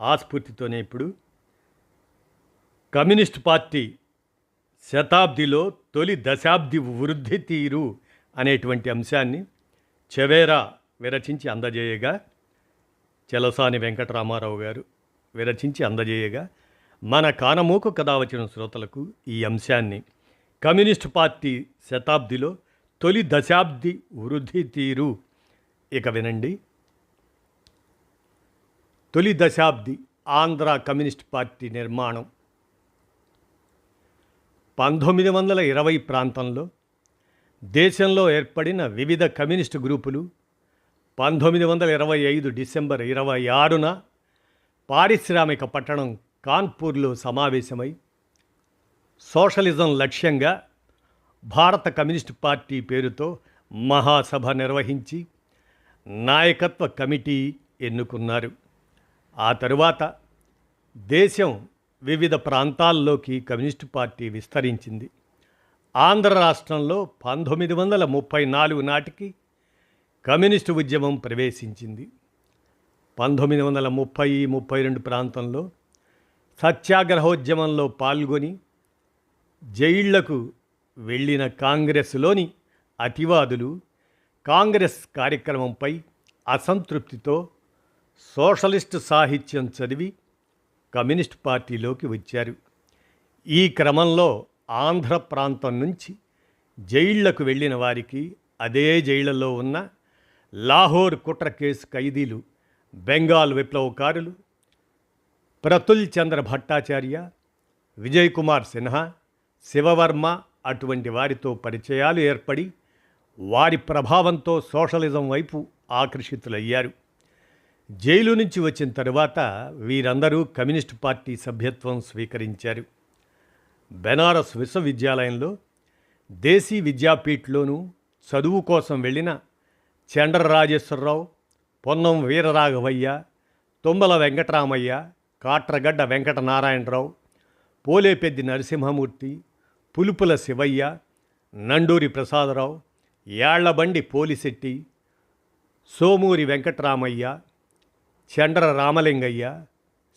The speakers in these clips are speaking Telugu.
ఆ స్ఫూర్తితోనే ఇప్పుడు కమ్యూనిస్ట్ పార్టీ శతాబ్దిలో తొలి దశాబ్ది వృద్ధి తీరు అనేటువంటి అంశాన్ని చెవేరా విరచించి అందజేయగా చెలసాని వెంకటరామారావు గారు విరచించి అందజేయగా మన కానమూకు కథ వచ్చిన శ్రోతలకు ఈ అంశాన్ని కమ్యూనిస్ట్ పార్టీ శతాబ్దిలో తొలి దశాబ్ది వృద్ధి తీరు. ఇక వినండి. తొలి దశాబ్ది ఆంధ్ర కమ్యూనిస్ట్ పార్టీ నిర్మాణం. పంతొమ్మిది వందల ఇరవై ప్రాంతంలో దేశంలో ఏర్పడిన వివిధ కమ్యూనిస్టు గ్రూపులు పంతొమ్మిది వందల ఇరవై ఐదు డిసెంబర్ ఇరవై ఆరున పారిశ్రామిక పట్టణం కాన్పూర్లో సమావేశమై సోషలిజం లక్ష్యంగా భారత కమ్యూనిస్టు పార్టీ పేరుతో మహాసభ నిర్వహించి నాయకత్వ కమిటీ ఎన్నుకున్నారు. ఆ తరువాత దేశం వివిధ ప్రాంతాల్లోకి కమ్యూనిస్టు పార్టీ విస్తరించింది. ఆంధ్ర రాష్ట్రంలో పంతొమ్మిది వందల ముప్పై నాలుగు నాటికి కమ్యూనిస్టు ఉద్యమం ప్రవేశించింది. పంతొమ్మిది వందల ముప్పై ముప్పై రెండు ప్రాంతంలో సత్యాగ్రహోద్యమంలో పాల్గొని జైళ్ళకు వెళ్ళిన కాంగ్రెస్లోని అతివాదులు కాంగ్రెస్ కార్యక్రమంపై అసంతృప్తితో సోషలిస్ట్ సాహిత్యం చదివి కమ్యూనిస్ట్ పార్టీలోకి వచ్చారు. ఈ క్రమంలో ఆంధ్ర ప్రాంతం నుంచి జైళ్ళకు వెళ్ళిన వారికి అదే జైళ్ళలో ఉన్న లాహోర్ కుట్ర కేసు ఖైదీలు బెంగాల్ విప్లవకారులు ప్రతుల్ చంద్ర భట్టాచార్య విజయ్ కుమార్ సిన్హా శివవర్మ అటువంటి వారితో పరిచయాలు ఏర్పడి వారి ప్రభావంతో సోషలిజం వైపు ఆకర్షితులయ్యారు. జైలు నుంచి వచ్చిన తరువాత వీరందరూ కమ్యూనిస్ట్ పార్టీ సభ్యత్వం స్వీకరించారు. బెనారస్ విశ్వవిద్యాలయంలో దేశీ విద్యాపీఠ్లోనూ చదువు కోసం వెళ్ళిన చండ్ర రాజేశ్వరరావు పొన్నం వీరరాఘవయ్య తుమ్మల వెంకటరామయ్య కాట్రగడ్డ వెంకటనారాయణరావు పోలేపెద్ది నరసింహమూర్తి పులుపుల శివయ్య నండూరి ప్రసాదరావు యాళ్ళబండి పోలిశెట్టి సోమూరి వెంకటరామయ్య చండ్ర రామలింగయ్య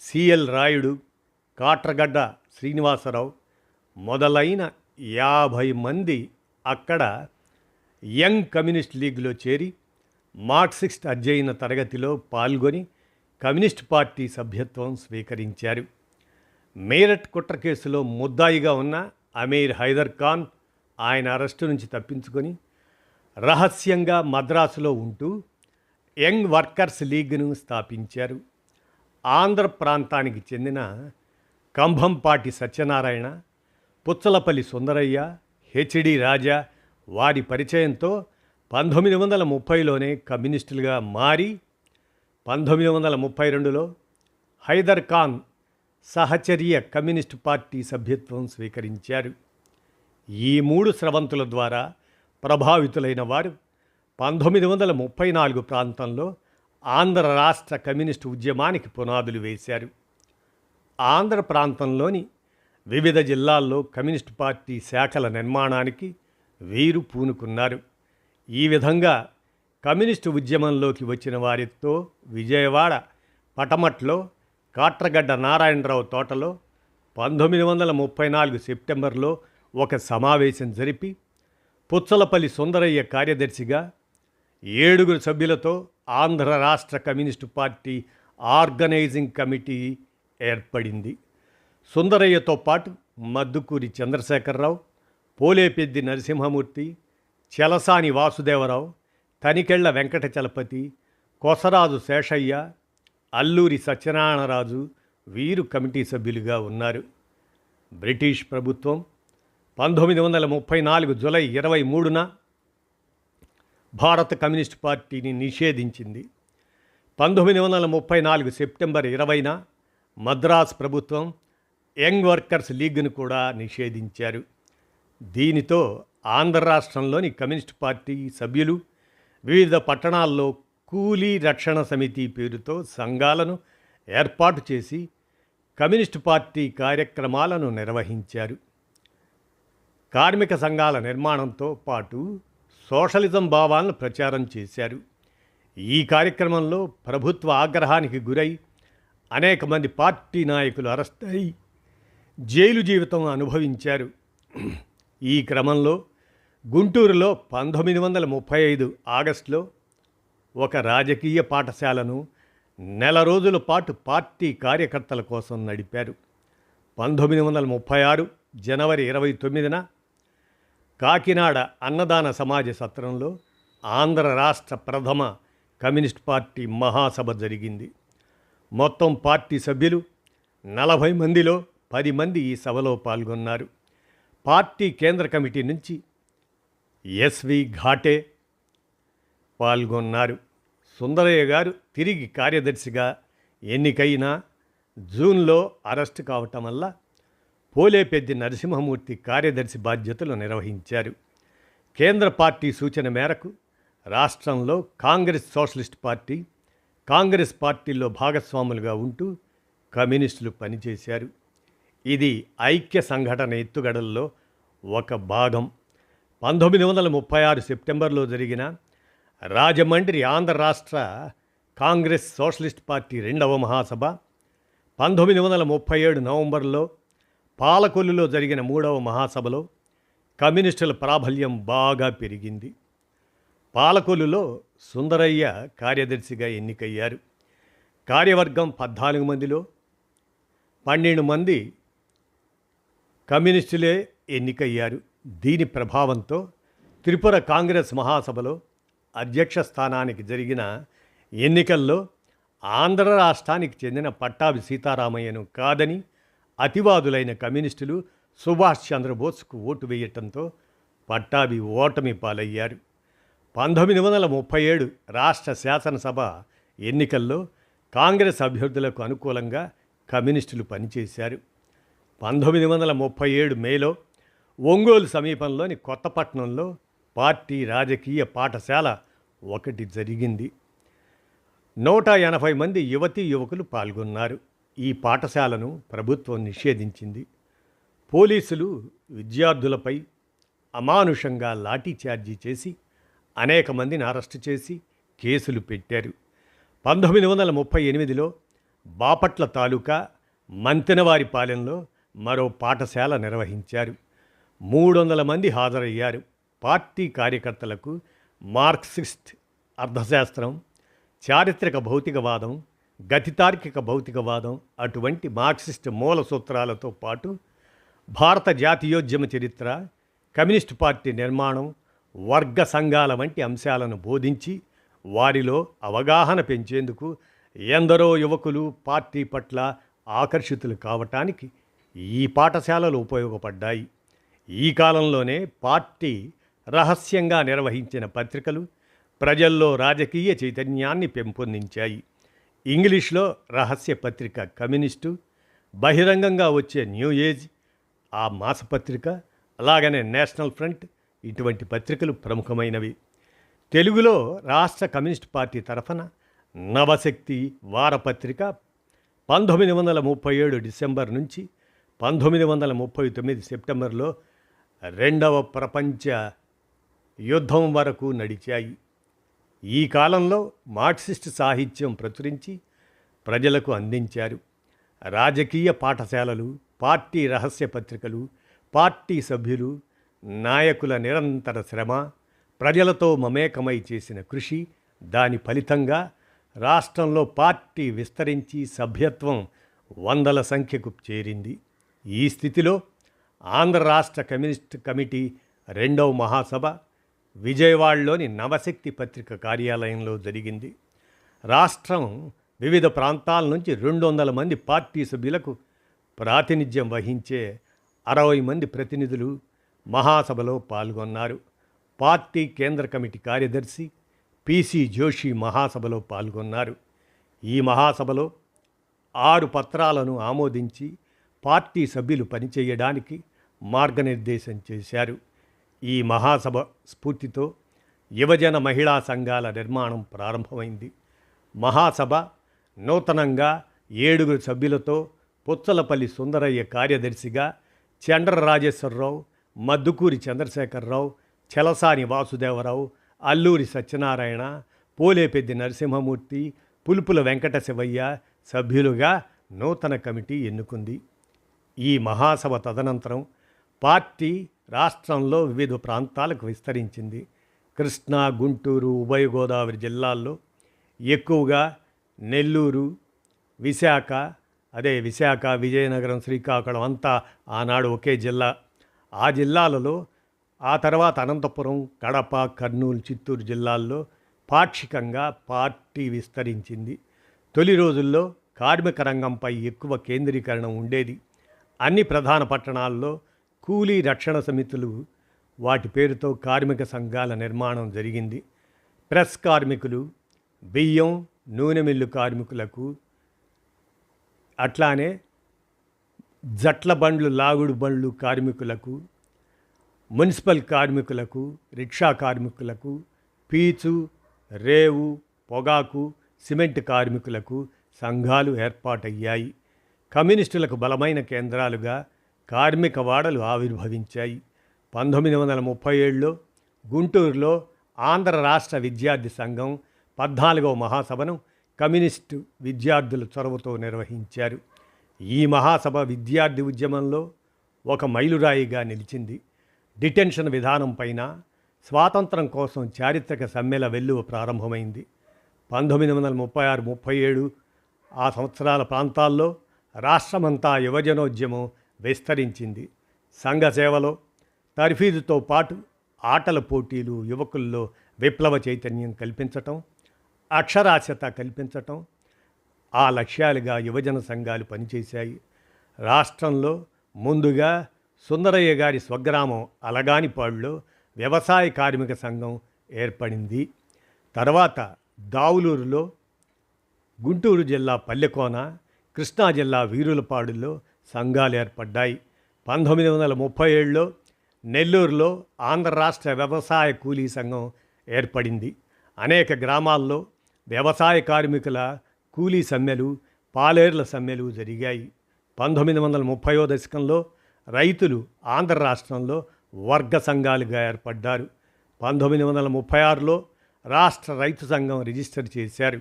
సిఎల్ రాయుడు కాట్రగడ్డ శ్రీనివాసరావు మొదలైన యాభై మంది అక్కడ యంగ్ కమ్యూనిస్ట్ లీగ్లో చేరి మార్క్సిస్ట్ అధ్యయన తరగతిలో పాల్గొని కమ్యూనిస్ట్ పార్టీ సభ్యత్వం స్వీకరించారు. మేరట్ కుట్ర కేసులో ముద్దాయిగా ఉన్న అమీర్ హైదర్ ఖాన్ ఆయన అరెస్టు నుంచి తప్పించుకొని రహస్యంగా మద్రాసులో ఉంటూ యంగ్ వర్కర్స్ లీగ్ను స్థాపించారు. ఆంధ్ర ప్రాంతానికి చెందిన కంభంపాటి సత్యనారాయణ పుచ్చలపల్లి సుందరయ్య హెచ్డి రాజా వారి పరిచయంతో పంతొమ్మిది వందల ముప్పైలోనే కమ్యూనిస్టులుగా మారి పంతొమ్మిది వందల ముప్పై రెండులో హైదర్ ఖాన్ సహచర్య కమ్యూనిస్టు పార్టీ సభ్యత్వం స్వీకరించారు. ఈ మూడు స్రవంతుల ద్వారా ప్రభావితులైన వారు పంతొమ్మిది వందల ముప్పై నాలుగు ప్రాంతంలో ఆంధ్ర రాష్ట్ర కమ్యూనిస్టు ఉద్యమానికి పునాదులు వేశారు. ఆంధ్ర ప్రాంతంలోని వివిధ జిల్లాల్లో కమ్యూనిస్ట్ పార్టీ శాఖల నిర్మాణానికి వీరు పూనుకున్నారు. ఈ విధంగా కమ్యూనిస్టు ఉద్యమంలోకి వచ్చిన వారితో విజయవాడ పటమట్లో కాట్రగడ్డ నారాయణరావు తోటలో పంతొమ్మిది వందల ముప్పై నాలుగు సెప్టెంబర్లో ఒక సమావేశం జరిపి పుచ్చలపల్లి సుందరయ్య కార్యదర్శిగా ఏడుగురు సభ్యులతో ఆంధ్ర రాష్ట్ర కమ్యూనిస్టు పార్టీ ఆర్గనైజింగ్ కమిటీ ఏర్పడింది. సుందరయ్యతో పాటు మద్దుకూరి చంద్రశేఖరరావు పోలేపెద్ది నరసింహమూర్తి చలసాని వాసుదేవరావు తనికెళ్ళ వెంకట చలపతి కొసరాజు శేషయ్య అల్లూరి సత్యనారాయణరాజు వీరు కమిటీ సభ్యులుగా ఉన్నారు. బ్రిటిష్ ప్రభుత్వం పంతొమ్మిది వందల ముప్పై నాలుగు జులై ఇరవై మూడున భారత కమ్యూనిస్ట్ పార్టీని నిషేధించింది. పంతొమ్మిది వందల ముప్పై నాలుగు సెప్టెంబర్ ఇరవైన మద్రాస్ ప్రభుత్వం యంగ్ వర్కర్స్ లీగ్ను కూడా నిషేధించారు. దీనితో ఆంధ్ర రాష్ట్రంలోని కమ్యూనిస్ట్ పార్టీ సభ్యులు వివిధ పట్టణాల్లో కూలీ రక్షణ సమితి పేరుతో సంఘాలను ఏర్పాటు చేసి కమ్యూనిస్టు పార్టీ కార్యక్రమాలను నిర్వహించారు. కార్మిక సంఘాల నిర్మాణంతో పాటు సోషలిజం భావాలను ప్రచారం చేశారు. ఈ కార్యక్రమంలో ప్రభుత్వ ఆగ్రహానికి గురై అనేక మంది పార్టీ నాయకులు అరెస్ట్ అయి జైలు జీవితం అనుభవించారు. ఈ క్రమంలో గుంటూరులో పంతొమ్మిది వందల ముప్పై ఐదు ఆగస్టులో ఒక రాజకీయ పాఠశాలను నెల రోజుల పాటు పార్టీ కార్యకర్తల కోసం నడిపారు. పంతొమ్మిది వందల ముప్పై ఆరు జనవరి ఇరవై తొమ్మిదిన కాకినాడ అన్నదాన సమాజ సత్రంలో ఆంధ్ర రాష్ట్ర ప్రథమ కమ్యూనిస్ట్ పార్టీ మహాసభ జరిగింది. మొత్తం పార్టీ సభ్యులు నలభై మందిలో పది మంది ఈ సభలో పాల్గొన్నారు. పార్టీ కేంద్ర కమిటీ నుంచి ఎస్వి ఘాటే పాల్గొన్నారు. సుందరయ్య గారు తిరిగి కార్యదర్శిగా ఎన్నికైనా జూన్లో అరెస్ట్ కావటం వల్ల పోలేపెద్ది నరసింహమూర్తి కార్యదర్శి బాధ్యతలు నిర్వహించారు. కేంద్ర పార్టీ సూచన మేరకు రాష్ట్రంలో కాంగ్రెస్ సోషలిస్ట్ పార్టీ కాంగ్రెస్ పార్టీలో భాగస్వాములుగా ఉంటూ కమ్యూనిస్టులు పనిచేశారు. ఇది ఐక్య సంఘటన ఎత్తుగడల్లో ఒక భాగం. పంతొమ్మిది వందల ముప్పై ఆరు సెప్టెంబర్లో జరిగిన రాజమండ్రి ఆంధ్ర రాష్ట్ర కాంగ్రెస్ సోషలిస్ట్ పార్టీ రెండవ మహాసభ పంతొమ్మిది వందల ముప్పై ఏడు నవంబర్లో పాలకొల్లులో జరిగిన మూడవ మహాసభలో కమ్యూనిస్టుల ప్రాబల్యం బాగా పెరిగింది. పాలకొల్లులో సుందరయ్య కార్యదర్శిగా ఎన్నికయ్యారు. కార్యవర్గం పద్నాలుగు మందిలో పన్నెండు మంది కమ్యూనిస్టులే ఎన్నికయ్యారు. దీని ప్రభావంతో త్రిపుర కాంగ్రెస్ మహాసభలో అధ్యక్ష స్థానానికి జరిగిన ఎన్నికల్లో ఆంధ్ర రాష్ట్రానికి చెందిన పట్టాభి సీతారామయ్యను కాదని అతివాదులైన కమ్యూనిస్టులు సుభాష్ చంద్రబోస్కు ఓటు వేయటంతో పట్టాభి ఓటమి పాలయ్యారు. పంతొమ్మిది వందల ముప్పై ఏడు రాష్ట్ర శాసనసభ ఎన్నికల్లో కాంగ్రెస్ అభ్యర్థులకు అనుకూలంగా కమ్యూనిస్టులు పనిచేశారు. పంతొమ్మిది వందల ముప్పై ఏడు మేలో ఒంగోలు సమీపంలోని కొత్తపట్నంలో పార్టీ రాజకీయ పాఠశాల ఒకటి జరిగింది. నూట ఎనభై మంది యువతీ యువకులు పాల్గొన్నారు. ఈ పాఠశాలను ప్రభుత్వం నిషేధించింది. పోలీసులు విద్యార్థులపై అమానుషంగా లాఠీఛార్జీ చేసి అనేక మందిని అరెస్టు చేసి కేసులు పెట్టారు. పంతొమ్మిది వందల ముప్పై ఎనిమిదిలో బాపట్ల తాలూకా మంతెనవారిపాలెంలో మరో పాఠశాల నిర్వహించారు. మూడు వందల మంది హాజరయ్యారు. పార్టీ కార్యకర్తలకు మార్క్సిస్ట్ అర్థశాస్త్రం చారిత్రక భౌతికవాదం గతితార్కిక భౌతికవాదం అటువంటి మార్క్సిస్ట్ మూల సూత్రాలతో పాటు భారత జాతీయోద్యమ చరిత్ర కమ్యూనిస్ట్ పార్టీ నిర్మాణం వర్గ సంఘాల వంటి అంశాలను బోధించి వారిలో అవగాహన పెంచేందుకు ఎందరో యువకులు పార్టీ పట్ల ఆకర్షితులు కావటానికి ఈ పాఠశాలలు ఉపయోగపడ్డాయి. ఈ కాలంలోనే పార్టీ రహస్యంగా నిర్వహించిన పత్రికలు ప్రజల్లో రాజకీయ చైతన్యాన్ని పెంపొందించాయి. ఇంగ్లీష్లో రహస్య పత్రిక కమ్యూనిస్టు బహిరంగంగా వచ్చే న్యూ ఏజ్ ఆ మాసపత్రిక అలాగనే నేషనల్ ఫ్రంట్ ఇటువంటి పత్రికలు ప్రముఖమైనవి. తెలుగులో రాష్ట్ర కమ్యూనిస్ట్ పార్టీ తరఫున నవశక్తి వారపత్రిక పంతొమ్మిది వందల ముప్పై ఏడు డిసెంబర్ నుంచి పంతొమ్మిది వందల ముప్పై తొమ్మిది సెప్టెంబర్లో రెండవ ప్రపంచ యుద్ధం వరకు నడిచాయి. ఈ కాలంలో మార్క్సిస్ట్ సాహిత్యం ప్రచురించి ప్రజలకు అందించారు. రాజకీయ పాఠశాలలు పార్టీ రహస్య పత్రికలు పార్టీ సభ్యులు నాయకుల నిరంతర శ్రమ ప్రజలతో మమేకమై చేసిన కృషి దాని ఫలితంగా రాష్ట్రంలో పార్టీ విస్తరించి సభ్యత్వం వందల సంఖ్యకు చేరింది. ఈ స్థితిలో ఆంధ్ర రాష్ట్ర కమ్యూనిస్ట్ కమిటీ రెండవ మహాసభ విజయవాడలోని నవశక్తి పత్రిక కార్యాలయంలో జరిగింది. రాష్ట్రం వివిధ ప్రాంతాల నుంచి రెండు వందల మంది పార్టీ సభ్యులకు ప్రాతినిధ్యం వహించే అరవై మంది ప్రతినిధులు మహాసభలో పాల్గొన్నారు. పార్టీ కేంద్ర కమిటీ కార్యదర్శి పిసి జోషి మహాసభలో పాల్గొన్నారు. ఈ మహాసభలో ఆరు పత్రాలను ఆమోదించి పార్టీ సభ్యులు పనిచేయడానికి మార్గనిర్దేశం చేశారు. ఈ మహాసభ స్ఫూర్తితో యువజన మహిళా సంఘాల నిర్మాణం ప్రారంభమైంది. మహాసభ నూతనంగా ఏడుగురు సభ్యులతో పుచ్చలపల్లి సుందరయ్య కార్యదర్శిగా చండ్ర రాజేశ్వరరావు మద్దుకూరి చంద్రశేఖరరావు చలసాని వాసుదేవరావు అల్లూరి సత్యనారాయణ పోలేపెద్ది నరసింహమూర్తి పులుపుల వెంకట శివయ్య సభ్యులుగా నూతన కమిటీ ఎన్నుకుంది. ఈ మహాసభ తదనంతరం పార్టీ రాష్ట్రంలో వివిధ ప్రాంతాలకు విస్తరించింది. కృష్ణా గుంటూరు ఉభయ గోదావరి జిల్లాల్లో ఎక్కువగా నెల్లూరు విశాఖ అదే విశాఖ విజయనగరం శ్రీకాకుళం అంతా ఆనాడు ఒకే జిల్లా. ఆ జిల్లాలలో ఆ తర్వాత అనంతపురం కడప కర్నూలు చిత్తూరు జిల్లాల్లో పాక్షికంగా పార్టీ విస్తరించింది. తొలి రోజుల్లో కార్మిక రంగంపై ఎక్కువ కేంద్రీకరణ ఉండేది. అన్ని ప్రధాన పట్టణాల్లో కూలీ రక్షణ సమితులు వాటి పేరుతో కార్మిక సంఘాల నిర్మాణం జరిగింది. ప్రెస్ కార్మికులు బియ్యం నూనె మిల్లు కార్మికులకు అట్లానే జట్ల బండ్లు లాగుడు బండ్లు కార్మికులకు మున్సిపల్ కార్మికులకు రిక్షా కార్మికులకు పీచు రేవు పొగాకు సిమెంట్ కార్మికులకు సంఘాలు ఏర్పాటయ్యాయి. కమ్యూనిస్టులకు బలమైన కేంద్రాలుగా కార్మిక వాడలు ఆవిర్భవించాయి. పంతొమ్మిది వందల ముప్పై ఏడులో గుంటూరులో ఆంధ్ర రాష్ట్ర విద్యార్థి సంఘం పద్నాలుగవ మహాసభను కమ్యూనిస్టు విద్యార్థుల చొరవతో నిర్వహించారు. ఈ మహాసభ విద్యార్థి ఉద్యమంలో ఒక మైలురాయిగా నిలిచింది. డిటెన్షన్ విధానం పైన స్వాతంత్రం కోసం చారిత్రక సమ్మెల వెల్లువ ప్రారంభమైంది. పంతొమ్మిది వందల ముప్పై ఆరు ముప్పై ఏడు ఆ సంవత్సరాల ప్రాంతాల్లో రాష్ట్రమంతా యువజనోద్యమం విస్తరించింది. సంఘ సేవలో తర్ఫీదుతో పాటు ఆటల పోటీలు యువకుల్లో విప్లవ చైతన్యం కల్పించటం అక్షరాస్యత కల్పించటం ఆ లక్ష్యాలుగా యువజన సంఘాలు పనిచేశాయి. రాష్ట్రంలో ముందుగా సుందరయ్య గారి స్వగ్రామం అలగానిపాడులో వ్యవసాయ కార్మిక సంఘం ఏర్పడింది. తర్వాత దావులూరులో గుంటూరు జిల్లా పల్లెకోన కృష్ణా జిల్లా వీరులపాడులో సంఘాలు ఏర్పడ్డాయి. పంతొమ్మిది వందల ముప్పై ఏడులో నెల్లూరులో ఆంధ్ర రాష్ట్ర వ్యవసాయ కూలీ సంఘం ఏర్పడింది. అనేక గ్రామాల్లో వ్యవసాయ కార్మికుల కూలీ సమ్మెలు పాలేర్ల సమ్మెలు జరిగాయి. పంతొమ్మిది వందల ముప్పయో దశకంలో రైతులు ఆంధ్ర రాష్ట్రంలో వర్గ సంఘాలుగా ఏర్పడ్డారు. పంతొమ్మిది వందల ముప్పై ఆరులో రాష్ట్ర రైతు సంఘం రిజిస్టర్ చేశారు.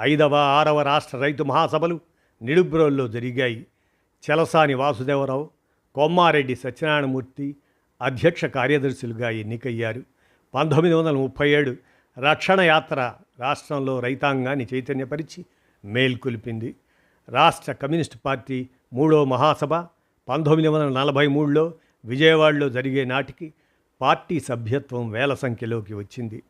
ఐదవ ఆరవ రాష్ట్ర రైతు మహాసభలు నిడుబ్రోల్లో జరిగాయి. చలసాని వాసుదేవరావు కొమ్మారెడ్డి సత్యనారాయణమూర్తి అధ్యక్ష కార్యదర్శులుగా ఎన్నికయ్యారు. పంతొమ్మిది వందల ముప్పై ఏడు రక్షణ యాత్ర రాష్ట్రంలో రైతాంగాన్ని చైతన్యపరిచి మేల్కొల్పింది రాష్ట్ర కమ్యూనిస్ట్ పార్టీ మూడో మహాసభ పంతొమ్మిది వందల నలభై మూడులో విజయవాడలో జరిగే నాటికి పార్టీ సభ్యత్వం వేల సంఖ్యలోకి వచ్చింది.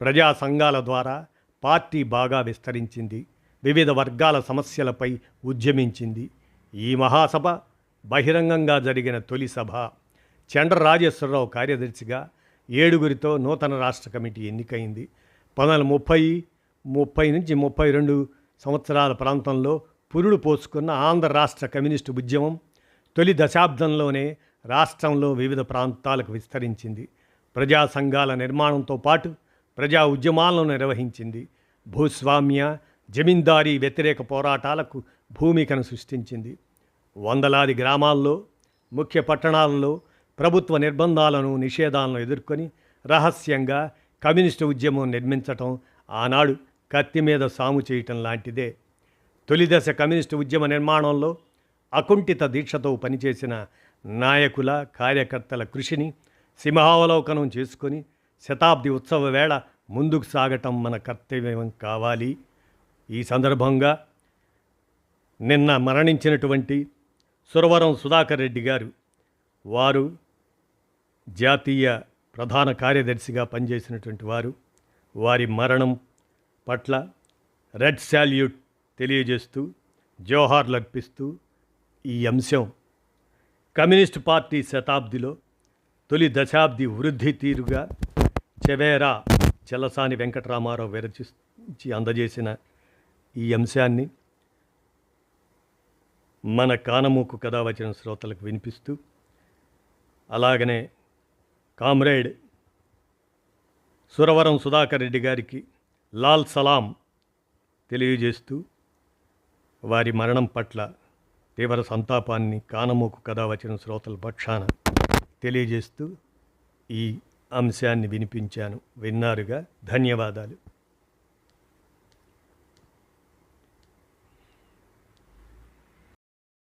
ప్రజా సంఘాల ద్వారా పార్టీ బాగా విస్తరించింది. వివిధ వర్గాల సమస్యలపై ఉద్యమించింది. ఈ మహాసభ బహిరంగంగా జరిగిన తొలి సభ. చండ్ర రాజేశ్వరరావు కార్యదర్శిగా ఏడుగురితో నూతన రాష్ట్ర కమిటీ ఎన్నికైంది. పంతొమ్మిది ముప్పై ముప్పై నుంచి ముప్పై రెండు సంవత్సరాల ప్రాంతంలో పురుడు పోసుకున్న ఆంధ్ర రాష్ట్ర కమ్యూనిస్టు ఉద్యమం తొలి దశాబ్దంలోనే రాష్ట్రంలో వివిధ ప్రాంతాలకు విస్తరించింది. ప్రజా సంఘాల నిర్మాణంతో పాటు ప్రజా ఉద్యమాలను నిర్వహించింది. భూస్వామ్య జమీందారీ వ్యతిరేక పోరాటాలకు భూమికను సృష్టించింది. వందలాది గ్రామాల్లో ముఖ్య పట్టణాలలో ప్రభుత్వ నిర్బంధాలను నిషేధాలను ఎదుర్కొని రహస్యంగా కమ్యూనిస్టు ఉద్యమం నిర్మించటం ఆనాడు కత్తి మీద సాము చేయటం లాంటిదే. తొలిదశ కమ్యూనిస్టు ఉద్యమ నిర్మాణంలో అకుంఠిత దీక్షతో పనిచేసిన నాయకుల కార్యకర్తల కృషిని సింహావలోకనం చేసుకొని శతాబ్ది ఉత్సవ వేళ ముందుకు సాగటం మన కర్తవ్యం కావాలి. ఈ సందర్భంగా నిన్న మరణించినటువంటి సురవరం సుధాకర్ రెడ్డి గారు వారు జాతీయ ప్రధాన కార్యదర్శిగా పనిచేసినటువంటి వారు. వారి మరణం పట్ల రెడ్ శాల్యూట్ తెలియజేస్తూ జోహార్లు అర్పిస్తూ ఈ అంశం కమ్యూనిస్ట్ పార్టీ శతాబ్దిలో తొలి దశాబ్ది వృద్ధి తీరుగా చెవేరా చలసాని వెంకటరామారావు విరచించి అందజేసిన ఈ అంశాన్ని మన కానమూకు కథ వచ్చిన శ్రోతలకు వినిపిస్తూ అలాగనే కామ్రేడ్ సురవరం సుధాకర్ రెడ్డి గారికి లాల్ సలాం తెలియజేస్తూ వారి మరణం పట్ల తీవ్ర సంతాపాన్ని కానమూకు కథ వచ్చిన శ్రోతల పక్షాన తెలియజేస్తూ ఈ అంశాన్ని వినిపించాను. విన్నారుగా? ధన్యవాదాలు.